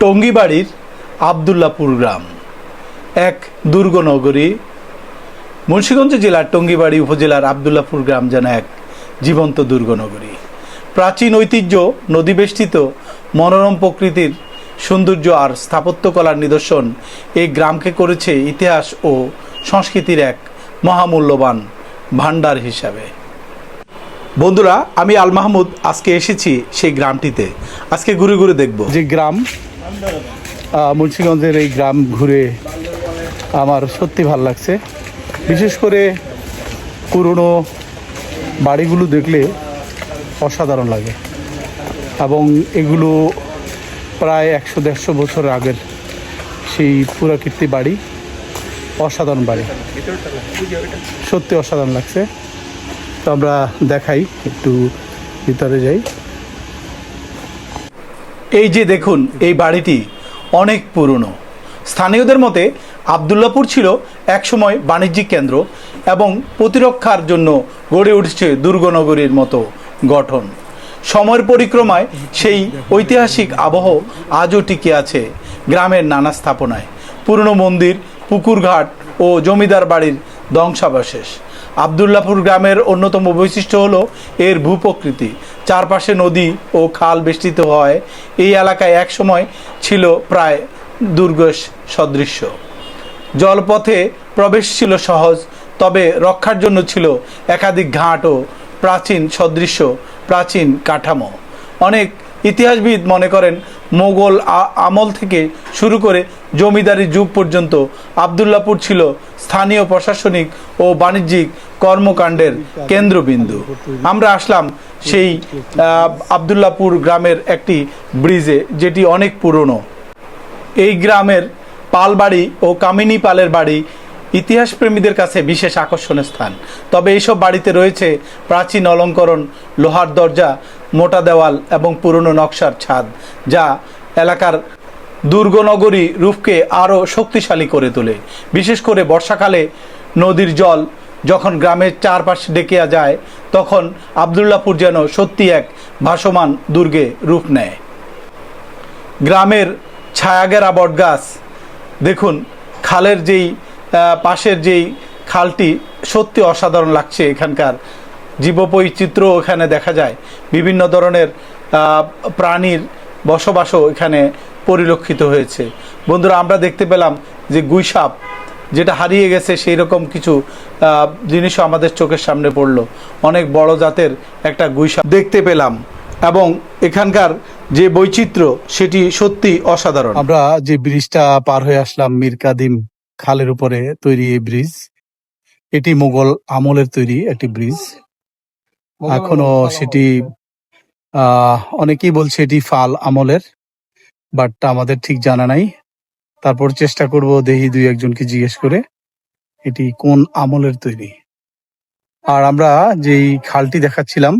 টঙ্গিবাড়ির আবদুল্লাপুর গ্রাম, এক দুর্গ নগরী মুন্সিগঞ্জ জেলার টঙ্গিবাড়ি উপজেলার আবদুল্লাপুর গ্রাম যেন এক জীবন্ত দুর্গ নগরী প্রাচীন ঐতিহ্য নদীবেষ্টিত মনোরম প্রকৃতির সৌন্দর্য আর স্থাপত্যকলার নিদর্শন এই গ্রামকে করেছে ইতিহাস ও সংস্কৃতির এক মহামূল্যবান ভাণ্ডার হিসাবে। বন্ধুরা, আমি আল মাহমুদ, আজকে এসেছি সেই গ্রামটিতে। আজকে ঘুরে ঘুরে দেখব। যে গ্রাম মুন্সিগঞ্জের এই গ্রাম ঘুরে আমার সত্যি ভালো লাগছে। বিশেষ করে পুরনো বাড়িগুলো দেখলে অসাধারণ লাগে এবং এগুলো প্রায় একশো দেড়শো বছর আগের সেই পুরাকীর্তি বাড়ি, অসাধারণ বাড়ি। সত্যি অসাধারণ লাগছে। তো আমরা দেখাই, একটু ভিতরে যাই। এই যে দেখুন, এই বাড়িটি অনেক পুরনো। স্থানীয়দের মতে আবদুল্লাপুর ছিল একসময় বাণিজ্যিক কেন্দ্র এবং প্রতিরক্ষার জন্য গড়ে উঠছে দুর্গনগরীর মতো গঠন। সময়ের পরিক্রমায় সেই ঐতিহাসিক আবহ আজও টিকে আছে গ্রামের নানা স্থাপনায়। পুরনো মন্দির, পুকুরঘাট ও জমিদার বাড়ির ধ্বংসাবশেষ। আবদুল্লাপুর গ্রামের অন্যতম বৈশিষ্ট্য হলো এর ভূপ্রকৃতি। চারপাশে নদী ও খাল বেষ্টিত হয়। এই এলাকায় একসময় ছিল প্রায় দুর্গ সদৃশ্য। জলপথে প্রবেশ ছিল সহজ, তবে রক্ষার জন্য ছিল একাধিক ঘাট ও প্রাচীন সদৃশ্য, প্রাচীন কাঠামো। অনেক ইতিহাসবিদ মনে করেন, মোগল আমল থেকে শুরু করে জমিদারি যুগ পর্যন্ত আবদুল্লাপুর ছিল স্থানীয় প্রশাসনিক ও বাণিজ্যিক কর্মকাণ্ডের কেন্দ্রবিন্দু। আমরা আসলাম সেই আবদুল্লাপুর গ্রামের একটি ব্রিজে, যেটি অনেক পুরনো। এই গ্রামের পাল বাড়ি ও কামিনী পালের বাড়ি ইতিহাস প্রেমীদের কাছে বিশেষ আকর্ষণের স্থান। তবে এইসব বাড়িতে রয়েছে প্রাচীন অলঙ্করণ, লোহার দরজা, মোটা দেওয়াল এবং পুরনো নকশার ছাদ, যা এলাকার দুর্গনগরী রূপকে আরও শক্তিশালী করে তোলে। বিশেষ করে বর্ষাকালে নদীর জল যখন গ্রামের চারপাশে ডেকে যায়, তখন আবদুল্লাপুর যেন সত্যি এক ভাসমান দুর্গে রূপ নেয়। গ্রামের ছায়াগেরা বটগাছ, দেখুন, খালের যেই পাশের যেই খালটি সত্যি অসাধারণ লাগছে এখানকার জীববৈচিত্র্য এখানে দেখা যায়। বিভিন্ন ধরনের প্রাণীর বসবাসও এখানে পরিলক্ষিত হয়েছে। বন্ধুরা, আমরা দেখতে পেলাম যে গুইসাপ যেটা হারিয়ে গেছে সেই রকম কিছু আহ, জিনিসও আমাদের চোখের সামনে পড়ল। অনেক বড় জাতের একটা গুইসাপ দেখতে পেলাম এবং এখানকার যে বৈচিত্র্য সেটি সত্যি অসাধারণ। আমরা যে ব্রিজটা পার হয়ে আসলাম মীর কাদিম খালের উপরে তৈরি এই ব্রিজ এটি মোগল আমলের তৈরি একটি ব্রিজ। এখনও সেটি আহ অনেকেই বলছে এটি ফাল আমলের বাট আমাদের ঠিক জানা নাই। তারপর চেষ্টা করব দেখি দুই একজনকে জিজ্ঞেস করে এটি কোন আমলের তৈরি। আর আমরা যেই খালটি দেখাচ্ছিলাম,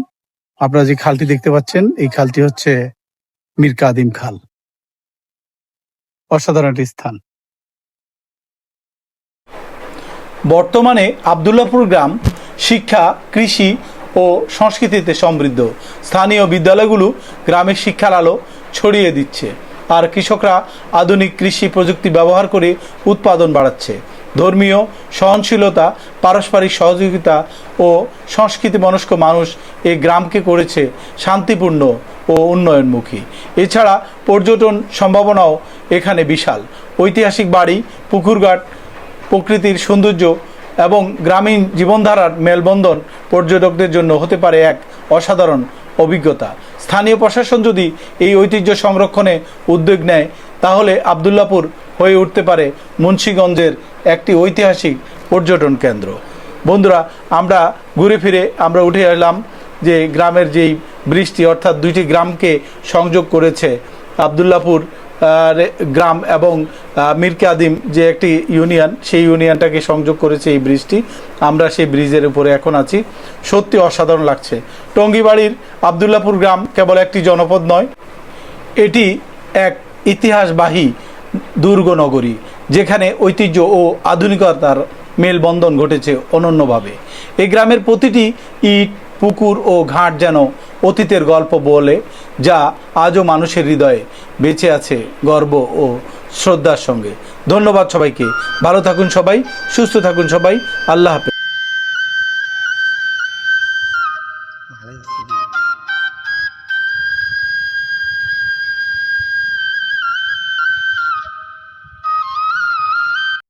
আপনারা যে খালটি দেখতে পাচ্ছেন, এই খালটি হচ্ছে মীর কাদিম খাল। অসাধারণ একটি স্থান। বর্তমানে আবদুল্লাপুর গ্রাম শিক্ষা, কৃষি ও সংস্কৃতিতে সমৃদ্ধ। স্থানীয় বিদ্যালয়গুলো গ্রামের শিক্ষার আলো ছড়িয়ে দিচ্ছে। আর কৃষকরা আধুনিক কৃষি প্রযুক্তি ব্যবহার করে উৎপাদন বাড়াচ্ছে। ধর্মীয় সহনশীলতা, পারস্পরিক সহযোগিতা ও সংস্কৃতি মনস্ক মানুষ এই গ্রামকে করেছে শান্তিপূর্ণ ও উন্নয়নমুখী। এছাড়া পর্যটন সম্ভাবনাও এখানে বিশাল। ঐতিহাসিক বাড়ি, পুকুরঘাট, প্রকৃতির সৌন্দর্য এবং গ্রামীণ জীবনধারার মেলবন্ধন পর্যটকদের জন্য হতে পারে এক অসাধারণ অভিজ্ঞতা। স্থানীয় প্রশাসন যদি এই ঐতিহ্য সংরক্ষণে উদ্যোগ নেয়, তাহলে আবদুল্লাপুর হয়ে উঠতে পারে মুন্সীগঞ্জের একটি ঐতিহাসিক পর্যটন কেন্দ্র। বন্ধুরা, আমরা ঘুরে ফিরে আমরা উঠে এলাম যে গ্রামের যেই বৃষ্টি অর্থাৎ দুইটি গ্রামকে সংযোগ করেছে আবদুল্লাপুর গ্রাম এবং আহ, মীর কাদিম যে একটি ইউনিয়ন সেই ইউনিয়নটাকে সংযোগ করেছে এই ব্রিজটি। আমরা সেই ব্রিজের উপরে এখন আছি। সত্যি অসাধারণ লাগছে। টঙ্গিবাড়ির আবদুল্লাপুর গ্রাম কেবল একটি জনপদ নয় এটি এক ইতিহাসবাহী দুর্গ নগরী যেখানে ঐতিহ্য ও আধুনিকতার মেলবন্ধন ঘটেছে অনন্যভাবে। এই গ্রামের প্রতিটি ইট পুকুর ও ঘাট যেন অতীতের গল্প বলে যা আজও মানুষের হৃদয়ে বেঁচে আছে গর্ব ও শ্রদ্ধার সঙ্গে। ধন্যবাদ সবাইকে। ভালো থাকুন সবাই, সুস্থ থাকুন সবাই। আল্লাহ হাফেজ।